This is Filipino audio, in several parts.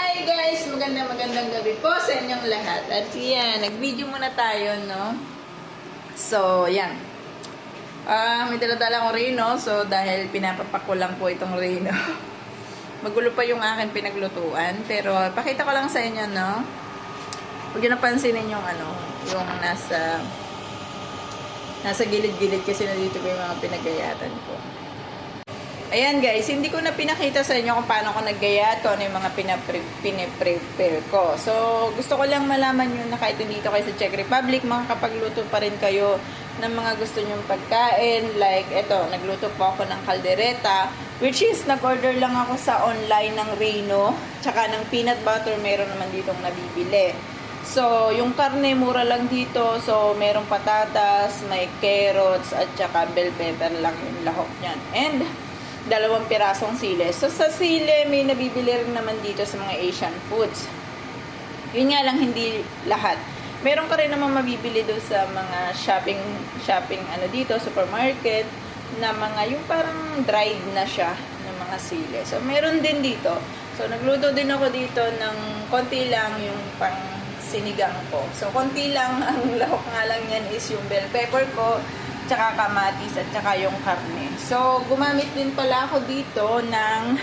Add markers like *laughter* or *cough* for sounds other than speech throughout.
Hi guys! Magandang magandang gabi po sa inyong lahat. At yan, nag-video muna tayo, no? So, yan. Ah, may daladala akong rino. So, dahil pinapapak ko lang po itong rino. *laughs* Magulo pa yung aking pinaglutuan. Pero, pakita ko lang sa inyo, no? Huwag yun napansinin yung ano, yung nasa nasa gilid-gilid kasi nandito pa yung mga pinagayatan ko. Ayan guys, hindi ko na pinakita sa inyo kung paano ko naggaya at kung ano yung mga pinapre- piniprepare ko. So, gusto ko lang malaman nyo na kahit dito kayo sa Czech Republic, makakapagluto pa rin kayo ng mga gusto nyong pagkain. Like, eto, nagluto po ako ng kaldereta, which is, nag-order lang ako sa online ng Reno, tsaka ng peanut butter, meron naman ditong nabibili. So, yung karne mura lang dito. So, merong patatas, may carrots, at saka bell pepper lang yung lahok niyan. And, dalawang pirasong sile. So, sa sile, may nabibili rin naman dito sa mga Asian foods. Yun nga lang, hindi lahat. Meron ka rin naman mabibili doon sa mga shopping, shopping ano dito, supermarket, na mga, yung parang dried na siya, ng mga sile. So, meron din dito. So, nagluto din ako dito ng konti lang yung pang sinigang ko. So, konti lang *laughs* ang lahok nga lang yan is yung bell pepper ko, tsaka kamatis at tsaka yung karne. So, gumamit din pala ako dito ng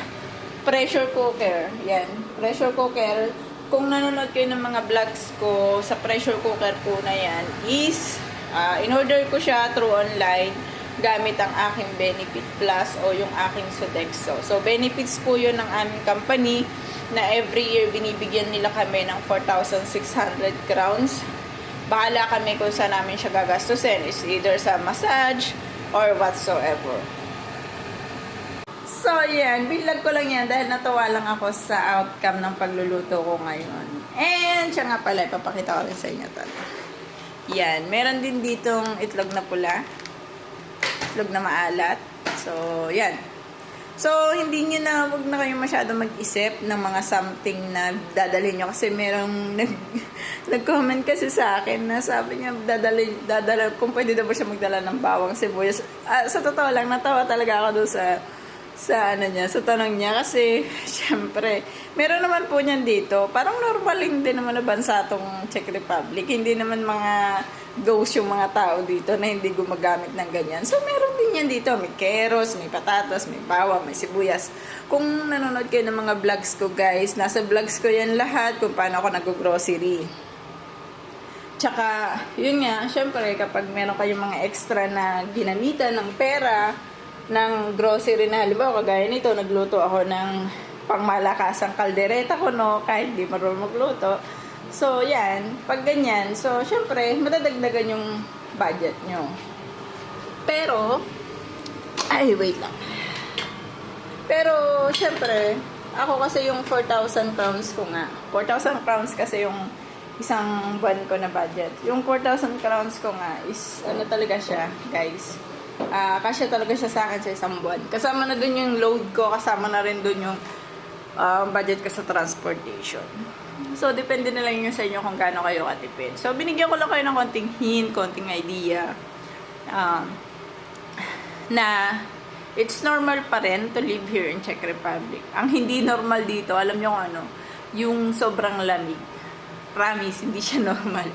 pressure cooker. Yan, pressure cooker. Kung nanonood kayo ng mga vlogs ko sa pressure cooker po na yan is, ah, in-order ko siya through online gamit ang aking Benefit Plus o yung aking Sodexo. So, benefits po yun ng aming company na every year binibigyan nila kami ng 4,600 crowns bahala kami kung saan namin siya gagastusin. Is either sa massage or whatsoever. So, yan. Bilag ko lang yan dahil natuwa lang ako sa outcome ng pagluluto ko ngayon. And, siya nga pala, ipapakita ko rin sa inyo to. Yan. Meron din ditong itlog na pula. Itlog na maalat. So, yan. So, hindi nyo na, wag na kayo masyado mag-isip ng mga something na dadalhin nyo. Kasi merong nag, *laughs* nag-comment kasi sa akin na sabi niya, dadali, dadala, kung pwede daw ba siya magdala ng bawang sibuyas. Ah, sa totoo lang, natawa talaga ako doon sa, sa ano niya, sa tanong niya. Kasi, *laughs* syempre, meron naman po niyan dito. Parang normal din naman na bansa tong Czech Republic. Hindi naman mga ghost yung mga tao dito na hindi gumagamit ng ganyan. So, meron din yan dito. May keros, may patatas, may bawang, may sibuyas. Kung nanonood kayo ng mga vlogs ko, guys, nasa vlogs ko yan lahat kung paano ako nag-grocery. Tsaka, yun nga, syempre, kapag meron kayong mga extra na ginamitan ng pera, ng grocery na, halimbawa, kagaya nito, nagluto ako ng pangmalakasang kaldereta ko, no, kahit di marunong magluto. So, yan, pag ganyan, so, syempre, madadagdagan yung budget nyo. Pero, ay, wait lang. Pero, syempre, ako kasi yung 4,000 crowns ko nga. 4,000 crowns kasi yung isang buwan ko na budget. Yung 4,000 crowns ko nga is, ano talaga siya, guys. Ah, kasya talaga siya sa akin sa isang buwan. Kasama na dun yung load ko, kasama na rin dun yung ah, budget ko sa transportation. So, depende na lang yun sa inyo kung gaano kayo katipid. So, binigyan ko lang kayo ng konting hint, konting idea. Um, na it's normal pa rin to live here in Czech Republic. Ang hindi normal dito, alam nyo kung ano, yung sobrang lamig. Promise, hindi siya *laughs* normal.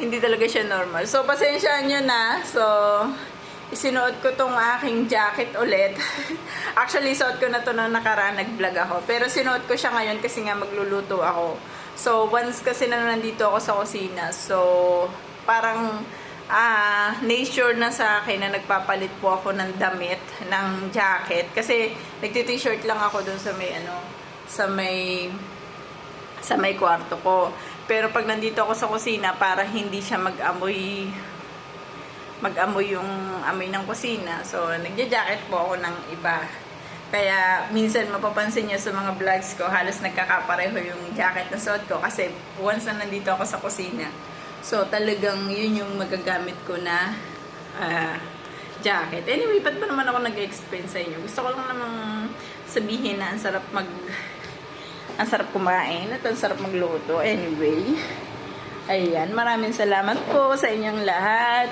hindi talaga siya normal. So, pasensyaan nyo na. So, isinuot ko tong aking jacket ulit. *laughs* Actually, suot ko na to nung nakaraan, nag-vlog ako. Pero sinuot ko siya ngayon kasi nga magluluto ako. So, once kasi na nandito ako sa kusina, so, parang ah nature na sa akin na nagpapalit po ako ng damit, ng jacket. Kasi nagti-t-shirt lang ako dun sa may ano, sa may sa may kwarto ko. Pero pag nandito ako sa kusina, para hindi siya mag-amoy mag-amoy yung amoy ng kusina. So, nagja-jacket po ako ng iba. Kaya, minsan mapapansin nyo sa mga vlogs ko, halos nagkakapareho yung jacket na suot ko. Kasi, once na nandito ako sa kusina, so, talagang yun yung magagamit ko na ah, jacket. Anyway, ba't ba naman ako nag-explain sa inyo? Gusto ko lang namang sabihin na ang sarap mag ang sarap kumain at ang sarap magluto. Anyway, ayan, maraming salamat po sa inyong lahat.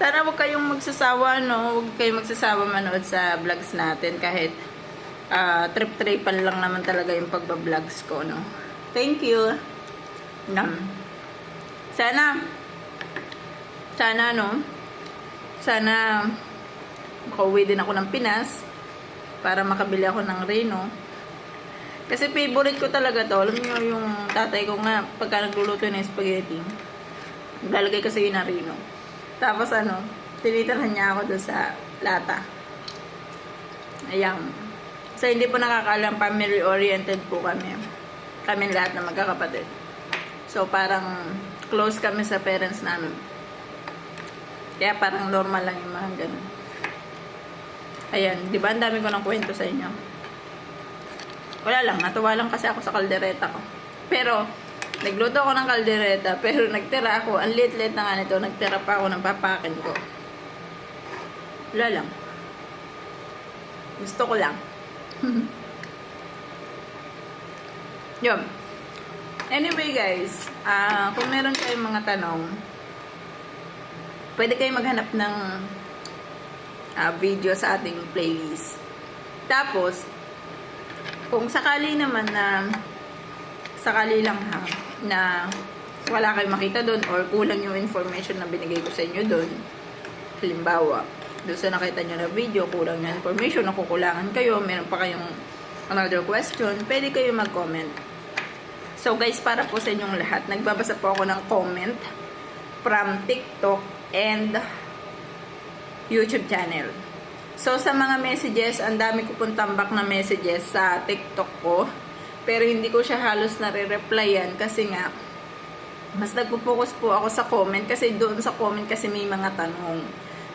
Sana huwag kayong magsasawa, no? Huwag kayong magsasawa manood sa vlogs natin kahit ah, trip-tripan lang naman talaga yung pagbablogs ko, no? Thank you. Nam. Sana, sana, no? Sana, makauwi din ako ng Pinas para makabili ako ng Reno. Kasi favorite ko talaga to. Alam niyo yung tatay ko nga, pagka nagluluto ng spaghetti, lalagay kasi yun ng Reno. Tapos ano, tinitirhan niya ako doon sa lata. Ayan. So, hindi po nakakaalam, family-oriented po kami. Kami lahat na magkakapatid. So, parang close kami sa parents namin. Kaya parang normal lang yung mga ganun. Ayan, di ba? Ang dami ko ng kwento sa inyo. Wala lang, natuwa lang kasi ako sa kaldereta ko. Pero, nagluto ako ng kaldereta, pero nagtira ako, ang liit-liit na nga nito, nagtira pa ako ng papakin ko. Wala lang. Gusto ko lang. *laughs* Yun. Anyway guys, ah kung meron kayong mga tanong, pwede kayong maghanap ng ah, video sa ating playlist. Tapos, kung sakali naman na sakali lang ha, na wala kayong makita doon or kulang yung information na binigay ko sa inyo doon, halimbawa, doon sa nakita nyo na video, kulang yung information, nakukulangan kayo, meron pa kayong another question, pwede kayo mag-comment. So guys, para po sa inyong lahat, nagbabasa po ako ng comment from TikTok and YouTube channel. So sa mga messages, ang dami ko pong tambak na messages sa TikTok ko. Pero hindi ko siya halos nare-replyan kasi nga mas nagpo-focus po ako sa comment kasi doon sa comment kasi may mga tanong.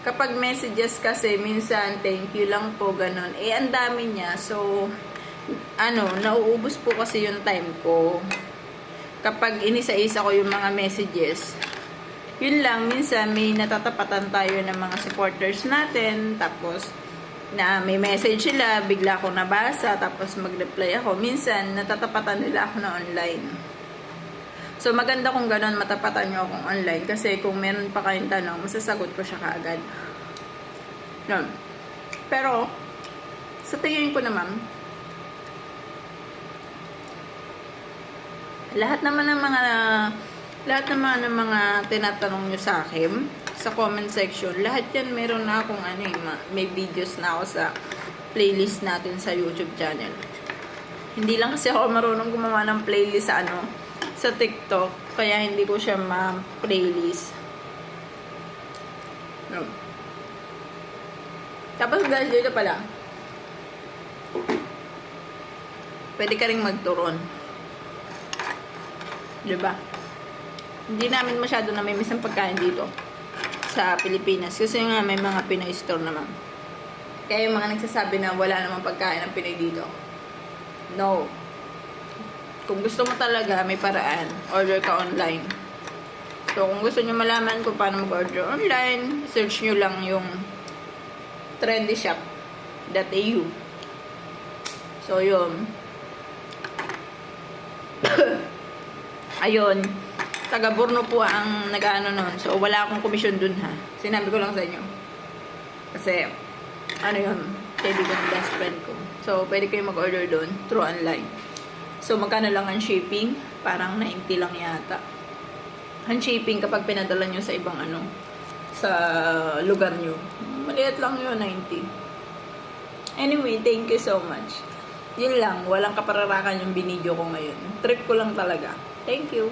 Kapag messages kasi minsan thank you lang po ganun. Eh ang dami niya. So ano, nauubos po kasi yung time ko. Kapag inisa-isa ko yung mga messages, yun lang, minsan may natatapatan tayo ng mga supporters natin, tapos na may message sila, bigla ko nabasa, tapos mag-reply ako. Minsan, natatapatan nila ako na online. So, maganda kung ganun, matapatan nyo akong online. Kasi kung meron pa kayong tanong, masasagot ko siya kaagad. Yun. Pero, sa tingin ko naman, lahat naman ng mga lahat naman ng mga tinatanong nyo sa akin sa comment section, lahat yan meron na akong ano eh, ma- may videos na ako sa playlist natin sa YouTube channel. Hindi lang kasi ako marunong gumawa ng playlist sa ano, sa TikTok, kaya hindi ko siya ma-playlist. No. Tapos guys, dito pala, pwede ka rin magturon. Diba? Hindi namin masyado namimiss ang pagkain dito sa Pilipinas. Kasi nga may mga Pinoy store naman. Kaya yung mga nagsasabi na wala namang pagkain ng Pinoy dito. No. Kung gusto mo talaga, may paraan. Order ka online. So, kung gusto nyo malaman kung paano mag-order online, search nyo lang yung trendyshop.au So, yun. *coughs* Ayun. Taga Borno po ang nag-ano nun. So, wala akong komisyon dun ha. Sinabi ko lang sa inyo. Kasi, ano yun, kaibigan ng best friend ko. So, pwede kayo mag-order dun through online. So, magkano lang ang shipping? Parang 90 lang yata. Ang shipping kapag pinadala nyo sa ibang ano, sa lugar nyo. Maliit lang yun, 90. Anyway, thank you so much. Yun lang, walang kapararakan yung binidyo ko ngayon. Trip ko lang talaga. Thank you.